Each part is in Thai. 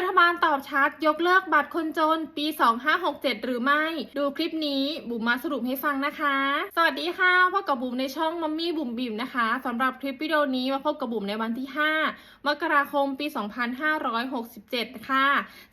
รัฐบาลตอบชัดยกเลิกบัตรคนจนปี 2567 หรือไม่ ดูคลิปนี้บุ๋มมาสรุปให้ฟังนะคะ สวัสดีค่ะพบกับบุ๋มในช่องมัมมี่บุ๋มบิ๋มนะคะสำหรับคลิปวิดีโอนี้มาพบกับบุ๋มในวันที่ 5 มกราคมปี 2567 ค่ะ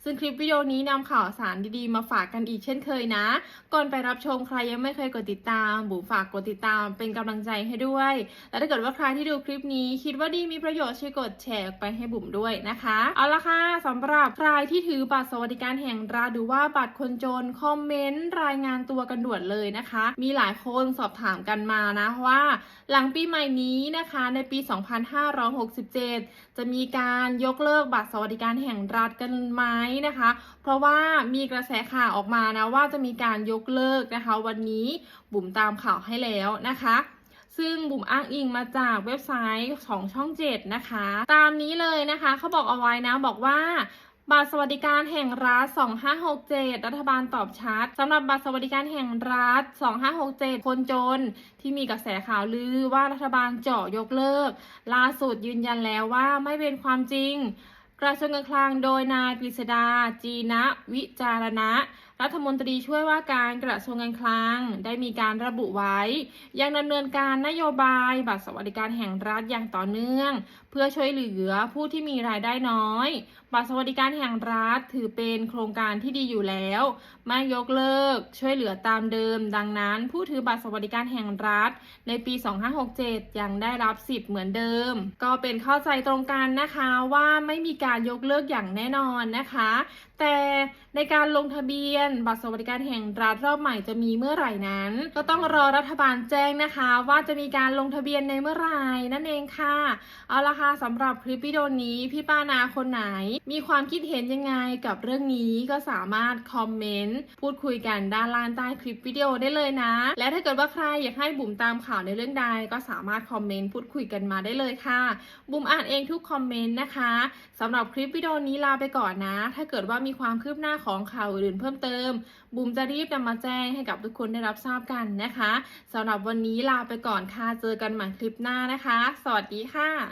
ซึ่งคลิปวิดีโอนี้นำข่าวสารดีๆ มาฝากกันอีกเช่นเคยนะ ก่อนไปรับชมใครยังไม่เคยกดติดตาม บุ๋มฝากกดติดตามเป็นกำลังใจให้ด้วย และถ้าเกิดว่าใครที่ดูคลิปนี้คิดว่าดีมีประโยชน์ช่วยกดแชร์ไปให้บุ๋มด้วยนะคะ เอาละค่ะสำหรับใครที่ถือบัตรสวัสดิการแห่งรัฐหรือว่าบัตรคนจนคอมเมนต์รายงานตัวกันด่วนเลยนะคะ มีหลายคนสอบถามกันมานะว่า หลังปีใหม่นี้นะคะในปี 2567 จะมีการยกเลิกบัตรสวัสดิการแห่งรัฐกันไหมนะคะ เพราะว่ามีกระแสข่าวออกมานะว่าจะมีการยกเลิกนะคะ วันนี้บุ๋มตามข่าวให้แล้วนะคะ ซึ่งบุ๋มอ้างอิงมาจากเว็บไซต์ของช่อง7นะคะ ตามนี้เลยนะคะเขาบอกเอาไว้นะบอกว่าบัตรสวัสดิการแห่งรัฐ 2567 รัฐบาลตอบชัดสำหรับบัตรสวัสดิการแห่งรัฐ 2567 คนจน ที่มีกระแสข่าวลือว่ารัฐบาลเจาะยกเลิก ล่าสุดยืนยันแล้วว่าไม่เป็นความจริง กระทรวงการคลังโดยนายกฤษดา จีนะ วิจารณะ รัฐมนตรีช่วยว่าการกระทรวงการคลัง ได้มีการระบุไว้ ยังดำเนินการนโยบายบัตรสวัสดิการแห่งรัฐอย่างต่อเนื่อง เพื่อช่วยเหลือผู้ที่มีรายได้น้อย บัตรสวัสดิการแห่งรัฐถือเป็นโครงการที่ดีอยู่แล้ว ไม่ยกเลิก ช่วยเหลือตามเดิม ดังนั้นผู้ถือบัตรสวัสดิการแห่งรัฐ ในปี 2567 ยังได้รับสิทธิ์เหมือนเดิม ก็เป็นเข้าใจตรงกันนะคะว่าไม่มีการยกเลิกอย่างแน่นอนนะคะ แต่ในการลงทะเบียนบัตรสวัสดิการแห่งรัฐรอบใหม่จะมีเมื่อไหร่นั้น ก็ต้องรอรัฐบาลแจ้งนะคะ ว่าจะมีการลงทะเบียนในเมื่อไหร่นั่นเองค่ะ เอาละค่ะสำหรับคลิปวิดีโอนี้พี่ป้านาคนไหน มีความคิดเห็นยังไงกับเรื่องนี้ก็สามารถคอมเมนต์พูดคุยกันด้านล่างใต้คลิปวิดีโอได้เลยนะ และถ้าเกิดว่าใครอยากให้บุ๋มตามข่าวในเรื่องใดก็สามารถคอมเมนต์พูดคุยกันมาได้เลยค่ะ บุ๋มอ่านเองทุกคอมเมนต์นะคะสำหรับคลิปวิดีโอนี้ลาไปก่อนนะ ถ้าเกิดว่ามีความคืบหน้าของข่าวอื่นเพิ่มเติมติม บุ๋มจะรีบนำมาแจ้งให้กับทุกคนได้รับทราบกันนะคะสำหรับวันนี้ลาไปก่อนค่ะ เจอกันใหม่คลิปหน้านะคะ สวัสดีค่ะ